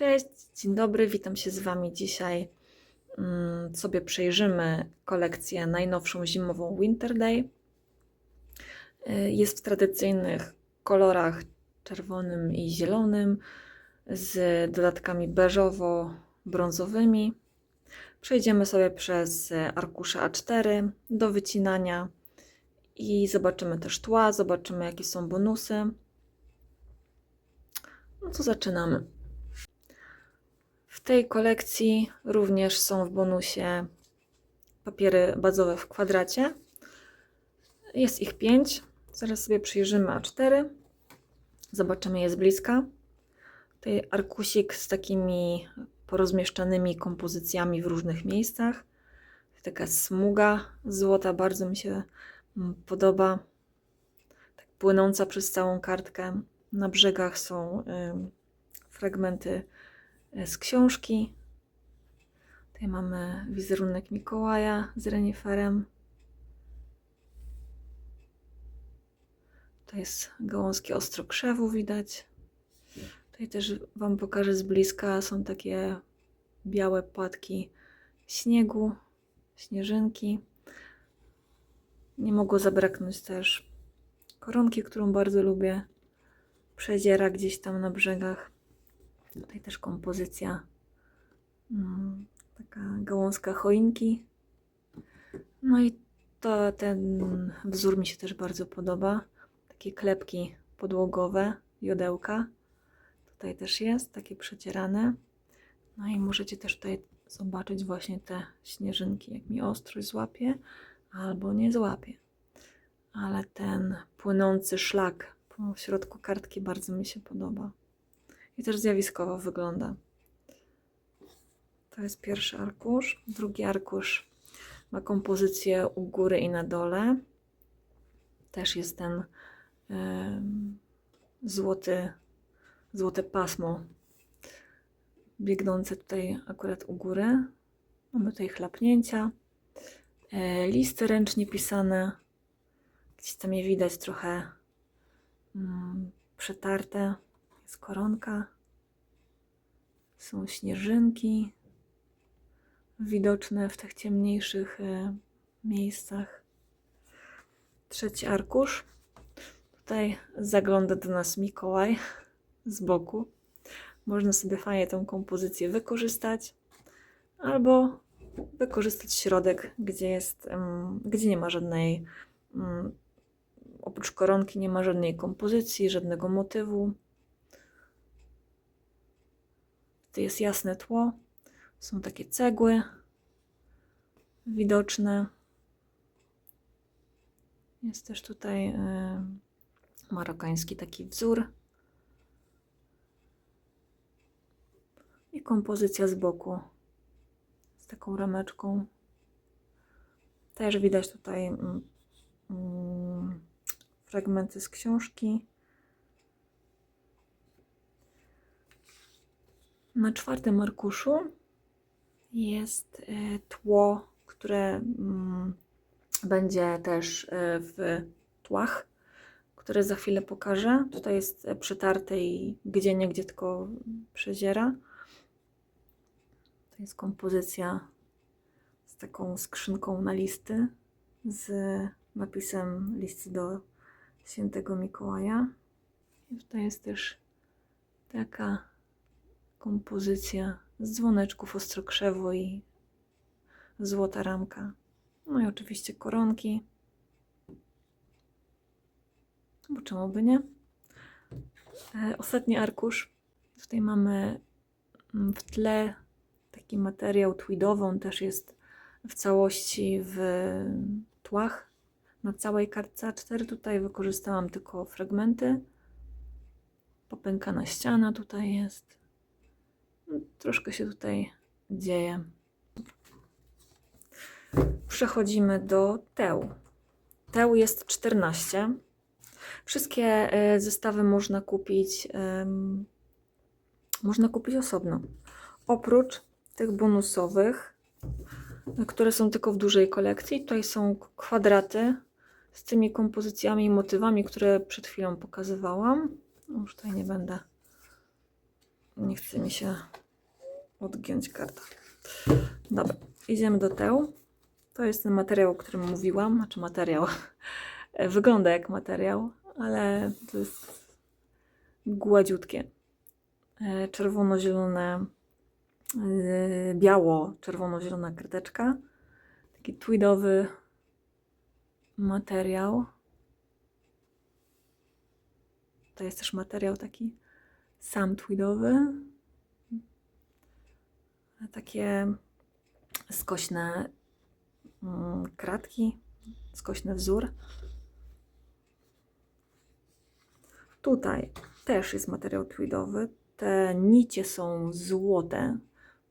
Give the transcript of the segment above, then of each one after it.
Cześć, dzień dobry, witam się z Wami dzisiaj. mm, Sobie przejrzymy kolekcję najnowszą zimową Winter Day. Y, Jest w tradycyjnych kolorach czerwonym i zielonym, z dodatkami beżowo-brązowymi. Przejdziemy sobie przez arkusze A4 do wycinania i zobaczymy też tła, zobaczymy jakie są bonusy. No to zaczynamy. W tej kolekcji również są w bonusie papiery bazowe w kwadracie. Jest ich 5. Zaraz sobie przyjrzymy A4. Zobaczymy je z bliska. Tutaj arkusik z takimi porozmieszczanymi kompozycjami w różnych miejscach. Taka smuga złota bardzo mi się mm, podoba. Tak płynąca przez całą kartkę. Na brzegach są fragmenty z książki. Tutaj mamy wizerunek Mikołaja z reniferem. To jest gałązki ostrokrzewu widać. Tutaj też Wam pokażę z bliska. Są takie białe płatki śniegu, śnieżynki. Nie mogło zabraknąć też koronki, którą bardzo lubię. Przedziera gdzieś tam na brzegach. Tutaj też kompozycja. mm, Taka gałązka choinki. No i to ten wzór mi się też bardzo podoba. Takie klepki podłogowe, jodełka. Tutaj też jest, takie przecierane. No i możecie też tutaj zobaczyć właśnie te śnieżynki, jak mi ostrość złapie albo nie złapie. Ale ten płynący szlak po środku kartki bardzo mi się podoba. I też zjawiskowo wygląda. To jest pierwszy arkusz. Drugi arkusz ma kompozycję u góry i na dole. Też jest ten em, złoty, złote pasmo biegnące tutaj akurat u góry. Mamy tutaj chlapnięcia. E, listy ręcznie pisane. Gdzieś tam je widać trochę mm, przetarte. Jest koronka. Są śnieżynki widoczne w tych ciemniejszych e, miejscach. Trzeci arkusz. Tutaj zagląda do nas Mikołaj z boku. Można sobie fajnie tą kompozycję wykorzystać albo wykorzystać środek, gdzie jest, gdzie nie ma żadnej mm, oprócz koronki nie ma żadnej kompozycji, żadnego motywu. Tu jest jasne tło. Są takie cegły widoczne. Jest też tutaj e, marokański taki wzór. I kompozycja z boku z taką rameczką. Też widać tutaj mm, mm, fragmenty z książki. Na czwartym arkuszu jest e, tło, które mm, będzie też e, w tłach, które za chwilę pokażę. Tutaj jest e, przetarte i gdzie niegdzie tylko przeziera. To jest kompozycja z taką skrzynką na listy z napisem listy do świętego Mikołaja. I tutaj jest też taka kompozycja z dzwoneczków ostrokrzewu i złota ramka. No i oczywiście koronki. Bo czemu by nie? E, Ostatni arkusz. Tutaj mamy mm, w tle taki materiał tweedowy. On też jest w całości w tłach. Na całej kartce A4 tutaj wykorzystałam tylko fragmenty. Popękana ściana tutaj jest. Troszkę się tutaj dzieje. Przechodzimy do teł. Teł jest 14. Wszystkie e, zestawy można kupić em, można kupić osobno. Oprócz tych bonusowych, które są tylko w dużej kolekcji, tutaj są kwadraty z tymi kompozycjami i motywami, które przed chwilą pokazywałam. Już tutaj nie będę Nie chce mi się odgiąć karta. Dobra, idziemy do teł. To jest ten materiał, o którym mówiłam, znaczy materiał. Wygląda jak materiał, ale to jest gładziutkie. E, Czerwono-zielone, e, biało-czerwono-zielona karteczka. Taki tweedowy materiał. To jest też materiał taki sam tweedowy. Takie skośne mm, kratki, skośny wzór. Tutaj też jest materiał tweedowy. Te nicie są złote,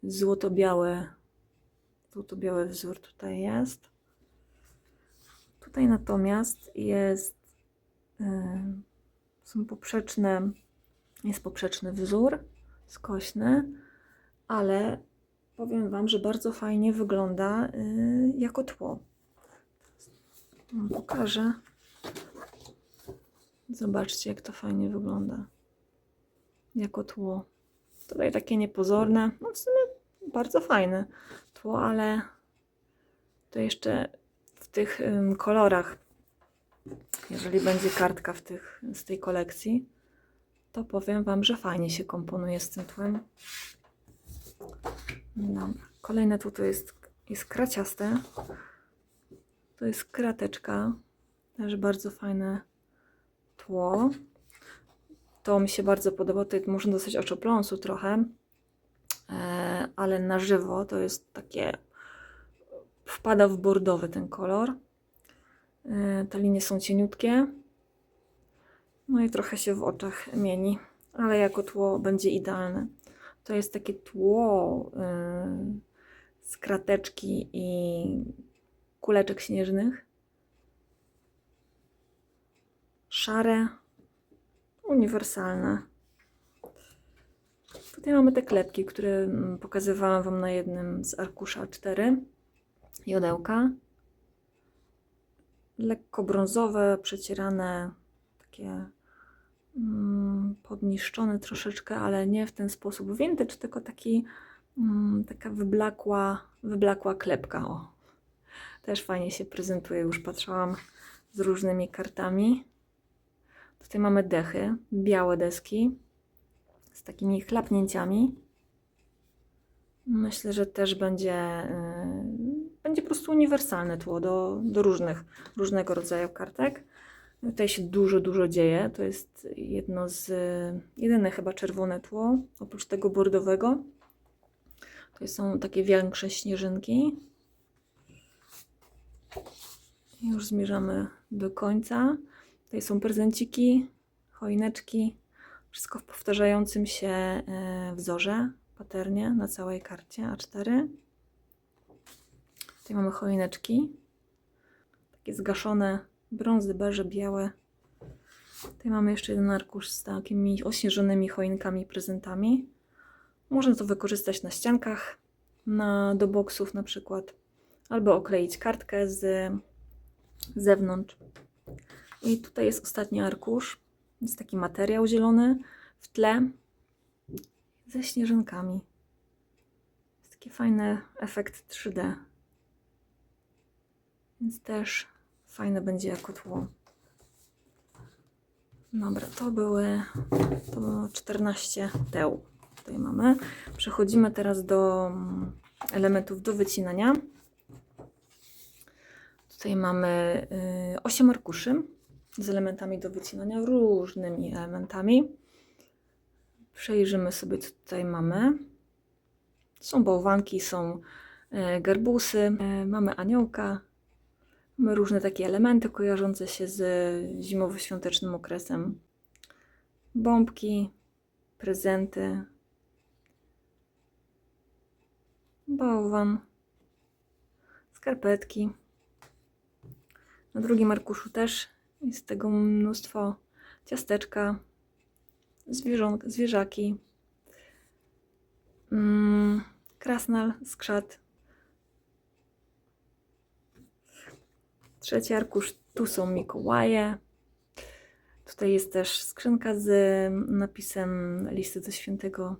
złoto-białe, złoto-biały wzór tutaj jest. Tutaj natomiast jest, yy, są poprzeczne, jest poprzeczny wzór, skośny, ale powiem Wam, że bardzo fajnie wygląda yy, jako tło. Pokażę. Zobaczcie, jak to fajnie wygląda. Jako tło. Tutaj takie niepozorne. No w sumie bardzo fajne tło, ale to jeszcze w tych kolorach. Jeżeli będzie kartka w tych, z tej kolekcji, to powiem Wam, że fajnie się komponuje z tym tłem. Dobra. Kolejne tu to jest, jest kraciaste. To jest krateczka. Też bardzo fajne tło. To mi się bardzo podoba. Tutaj można dostać oczopląsu trochę, e, ale na żywo to jest takie. Wpada w bordowy ten kolor. E, te linie są cieniutkie. No i trochę się w oczach mieni, ale jako tło będzie idealne. To jest takie tło e, z krateczki i kuleczek śnieżnych. Szare, uniwersalne. Tutaj mamy te klepki, które mm, pokazywałam Wam na jednym z arkusza 4. Jodełka. Lekko brązowe, przecierane, takie mm, podniszczone troszeczkę, ale nie w ten sposób vintage, tylko taki, mm, taka wyblakła, wyblakła klepka. O. Też fajnie się prezentuje, już patrzyłam z różnymi kartami. Tutaj mamy dechy, białe deski z takimi chlapnięciami. Myślę, że też będzie, yy, będzie po prostu uniwersalne tło do, do różnych, różnego rodzaju kartek. Tutaj się dużo, dużo dzieje. To jest jedno z, jedyne chyba czerwone tło, oprócz tego bordowego. To są takie większe śnieżynki. Już zmierzamy do końca. Tutaj są prezenciki, choineczki. Wszystko w powtarzającym się e, wzorze, paternie na całej karcie A4. Tutaj mamy choineczki. Takie zgaszone brązy, beże, białe. Tutaj mamy jeszcze jeden arkusz z takimi ośnieżonymi choinkami, prezentami. Można to wykorzystać na ściankach, na, do boksów na przykład, albo okleić kartkę z zewnątrz. I tutaj jest ostatni arkusz. Jest taki materiał zielony w tle ze śnieżynkami. Jest taki fajny efekt 3D. Więc też fajne będzie jako tło. Dobra, to były, to było 14 teł. Tutaj mamy. Przechodzimy teraz do mm, elementów do wycinania. Tutaj mamy y, 8 arkuszy z elementami do wycinania, różnymi elementami. Przejrzymy sobie, co tutaj mamy. Są bałwanki, są e, garbusy, e, mamy aniołka, różne takie elementy kojarzące się z zimowo-świątecznym okresem. Bombki, prezenty, bałwan, skarpetki. Na drugim arkuszu też jest tego mnóstwo. Ciasteczka, zwierząt, zwierzaki, mm, krasnal, skrzat. Trzeci arkusz, tu są Mikołaje. Tutaj jest też skrzynka z napisem listy do świętego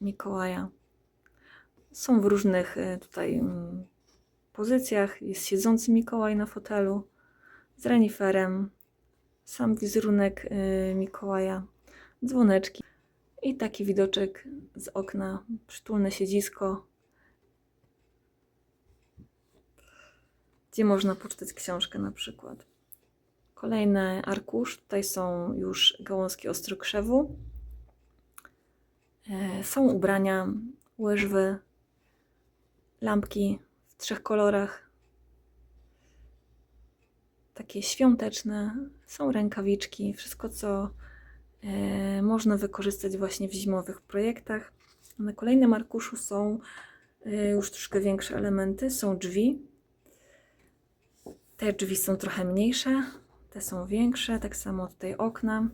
Mikołaja. Są w różnych y, tutaj mm, pozycjach. Jest siedzący Mikołaj na fotelu z reniferem, sam wizerunek y, Mikołaja, dzwoneczki i taki widoczek z okna, przytulne siedzisko, gdzie można poczytać książkę na przykład. Kolejny arkusz, tutaj są już gałązki ostrokrzewu. E, Są ubrania, łyżwy, lampki w trzech kolorach. Takie świąteczne, są rękawiczki, wszystko co e, można wykorzystać właśnie w zimowych projektach. Na kolejnym arkuszu są e, już troszkę większe elementy, są drzwi. Te drzwi są trochę mniejsze, te są większe, tak samo tutaj okna.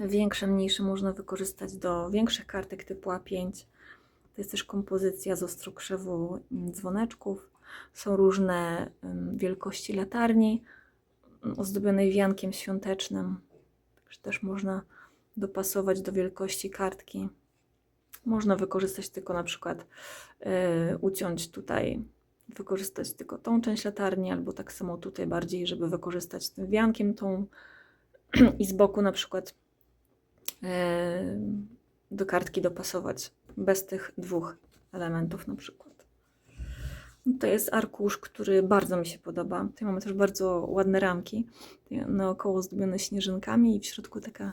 Większe, mniejsze można wykorzystać do większych kartek typu A5. To jest też kompozycja z ostrokrzewu mm, dzwoneczków. Są różne wielkości latarni ym, ozdobionej wiankiem świątecznym. Także też można dopasować do wielkości kartki. Można wykorzystać tylko na przykład yy, uciąć tutaj, wykorzystać tylko tą część latarni, albo tak samo tutaj bardziej, żeby wykorzystać tym wiankiem tą i z boku na przykład do kartki dopasować bez tych dwóch elementów na przykład. To jest arkusz, który bardzo mi się podoba. Tutaj mamy też bardzo ładne ramki, naokoło zdobione śnieżynkami i w środku taka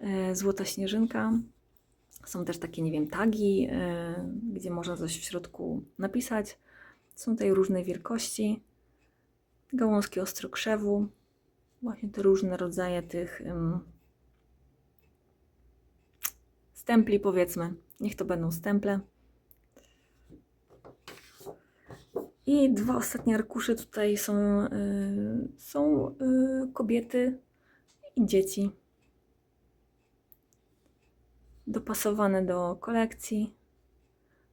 e, złota śnieżynka. Są też takie, nie wiem, tagi, e, gdzie można coś w środku napisać. Są tutaj różnej wielkości. Gałązki ostrokrzewu. Właśnie te różne rodzaje tych em, stempli, powiedzmy. Niech to będą stemple. I dwa ostatnie arkusze tutaj są, y, są y, kobiety i dzieci. Dopasowane do kolekcji.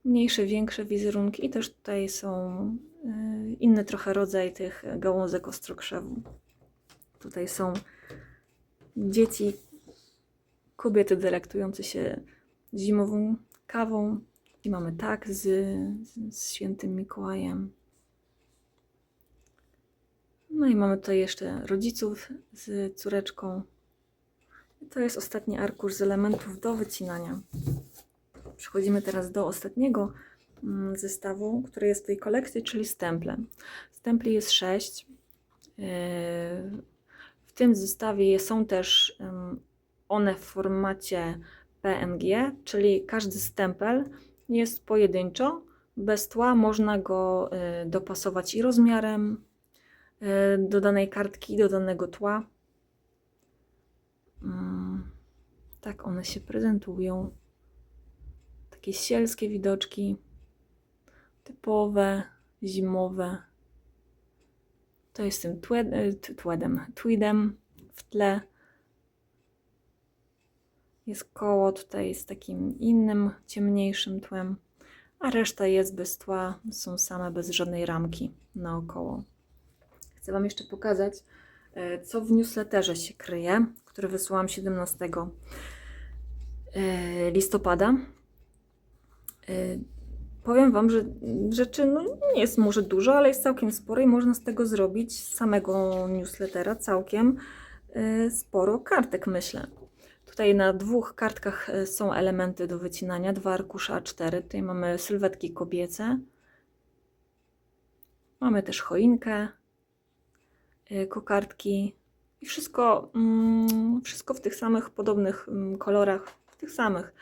Mniejsze, większe wizerunki i też tutaj są y, inny trochę rodzaj tych gałązek ostrokrzewu. Tutaj są dzieci, kobiety delektujące się zimową kawą. I mamy tak z, z, świętym Mikołajem. No i mamy tutaj jeszcze rodziców z córeczką. To jest ostatni arkusz z elementów do wycinania. Przechodzimy teraz do ostatniego mm, zestawu, który jest w tej kolekcji, czyli stemple. Stempli jest 6. W tym zestawie są też one w formacie PNG, czyli każdy stempel jest pojedynczo. Bez tła można go y, dopasować i rozmiarem y, do danej kartki, do danego tła. Mm, Tak one się prezentują. Takie sielskie widoczki, typowe, zimowe. To jest tym twed, y, t- tweedem, w tle. Jest koło tutaj z takim innym, ciemniejszym tłem, a reszta jest bez tła, są same bez żadnej ramki naokoło. Chcę Wam jeszcze pokazać, e, co w newsletterze się kryje, który wysłałam 17 e, listopada. E, Powiem Wam, że rzeczy no, nie jest może dużo, ale jest całkiem sporo i można z tego zrobić z samego newslettera całkiem e, sporo kartek, myślę. Tutaj na dwóch kartkach e, są elementy do wycinania, dwa arkusze A4. Tutaj mamy sylwetki kobiece. Mamy też choinkę, kokardki i wszystko, mm, wszystko w tych samych podobnych mm, kolorach, tych samych,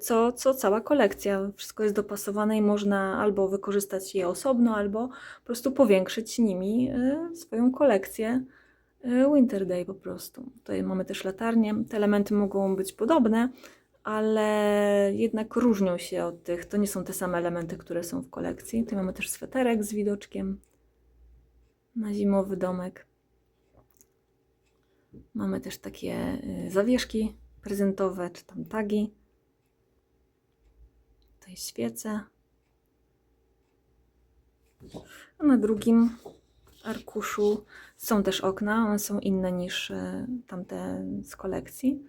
co, co cała kolekcja. Wszystko jest dopasowane i można albo wykorzystać je osobno, albo po prostu powiększyć nimi e, swoją kolekcję e, Winter Day po prostu. Tutaj mamy też latarnię. Te elementy mogą być podobne, ale jednak różnią się od tych. To nie są te same elementy, które są w kolekcji. Tutaj mamy też sweterek z widoczkiem na zimowy domek. Mamy też takie y, zawieszki prezentowe, czy tam tagi. Tutaj świece. A na drugim arkuszu są też okna, one są inne niż y, tamte z kolekcji.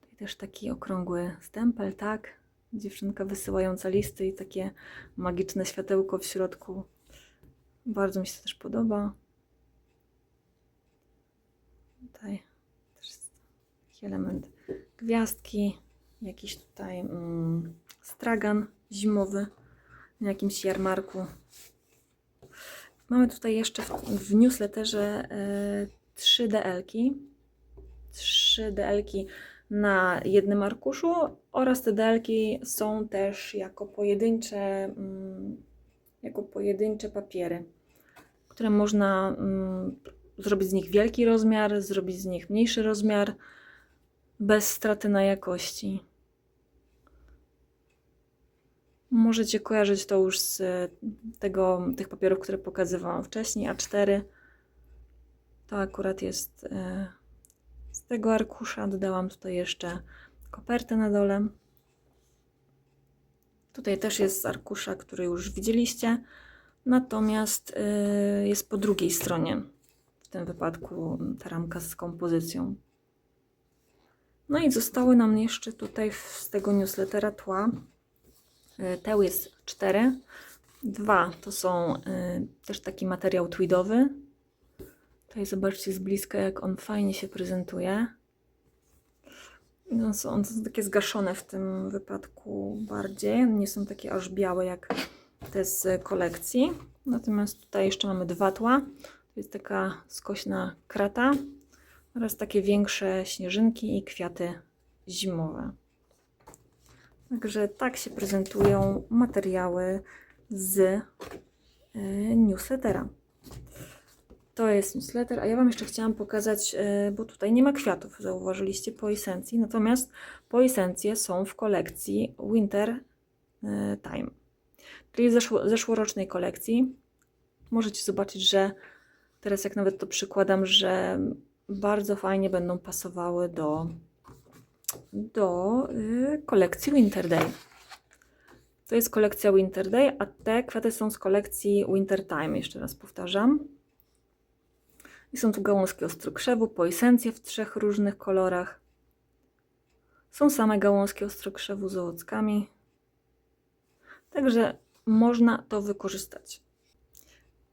Tutaj też taki okrągły stempel, tak. Dziewczynka wysyłająca listy i takie magiczne światełko w środku. Bardzo mi się też podoba. Tutaj taki element gwiazdki, jakiś tutaj mm, stragan zimowy na jakimś jarmarku. Mamy tutaj jeszcze w, w newsletterze e, 3 DL-ki. 3 DL-ki na jednym arkuszu oraz te DL-ki są też jako pojedyncze, mm, jako pojedyncze papiery, które można mm, zrobić z nich wielki rozmiar, zrobić z nich mniejszy rozmiar bez straty na jakości. Możecie kojarzyć to już z tego, tych papierów, które pokazywałam wcześniej, A4. To akurat jest e, z tego arkusza. Dodałam tutaj jeszcze kopertę na dole. Tutaj też jest z arkusza, który już widzieliście. Natomiast e, jest po drugiej stronie. W tym wypadku ta ramka z kompozycją. No i zostały nam jeszcze tutaj z tego newslettera tła. Y, Teł jest 4. Dwa to są y, też taki materiał tweedowy. Tutaj zobaczcie z bliska, jak on fajnie się prezentuje. No, są, są takie zgaszone w tym wypadku bardziej. Nie są takie aż białe jak te z kolekcji. Natomiast tutaj jeszcze mamy dwa tła. To jest taka skośna krata oraz takie większe śnieżynki i kwiaty zimowe. Także tak się prezentują materiały z e, newslettera. To jest newsletter, a ja Wam jeszcze chciałam pokazać, e, bo tutaj nie ma kwiatów, zauważyliście, po esencji. Natomiast po esencje są w kolekcji Winter e, Time, czyli zeszło, zeszłorocznej kolekcji. Możecie zobaczyć, że teraz jak nawet to przykładam, że bardzo fajnie będą pasowały do do y, kolekcji Winter Day. To jest kolekcja Winter Day, a te kwiaty są z kolekcji Winter Time, jeszcze raz powtarzam. I są tu gałązki ostrokrzewu, po esencję w trzech różnych kolorach. Są same gałązki ostrokrzewu z owockami. Także można to wykorzystać.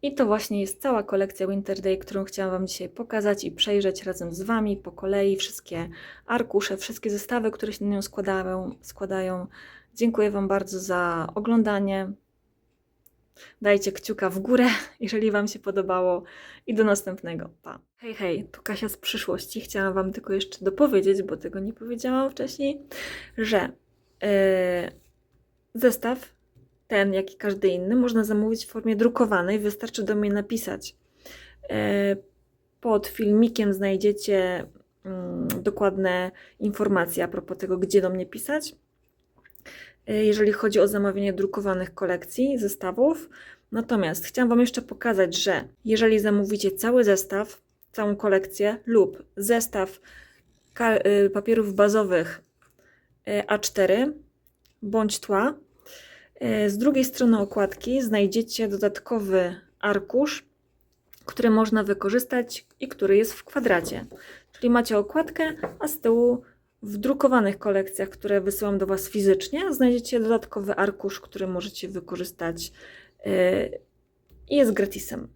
I to właśnie jest cała kolekcja Winter Day, którą chciałam Wam dzisiaj pokazać i przejrzeć razem z Wami po kolei wszystkie arkusze, wszystkie zestawy, które się na nią składają. składają. Dziękuję Wam bardzo za oglądanie. Dajcie kciuka w górę, jeżeli Wam się podobało i do następnego. Pa! Hej, hej, tu Kasia z przyszłości. Chciałam Wam tylko jeszcze dopowiedzieć, bo tego nie powiedziałam wcześniej, że yy, zestaw ten, jak i każdy inny, można zamówić w formie drukowanej. Wystarczy do mnie napisać. E, Pod filmikiem znajdziecie mm, dokładne informacje a propos tego, gdzie do mnie pisać. E, Jeżeli chodzi o zamawianie drukowanych kolekcji, zestawów. Natomiast chciałam Wam jeszcze pokazać, że jeżeli zamówicie cały zestaw, całą kolekcję lub zestaw y, papierów bazowych y, A4 bądź tła, Z drugiej strony okładki znajdziecie dodatkowy arkusz, który można wykorzystać i który jest w kwadracie. Czyli macie okładkę, a z tyłu w drukowanych kolekcjach, które wysyłam do Was fizycznie, znajdziecie dodatkowy arkusz, który możecie wykorzystać yy, i jest gratisem.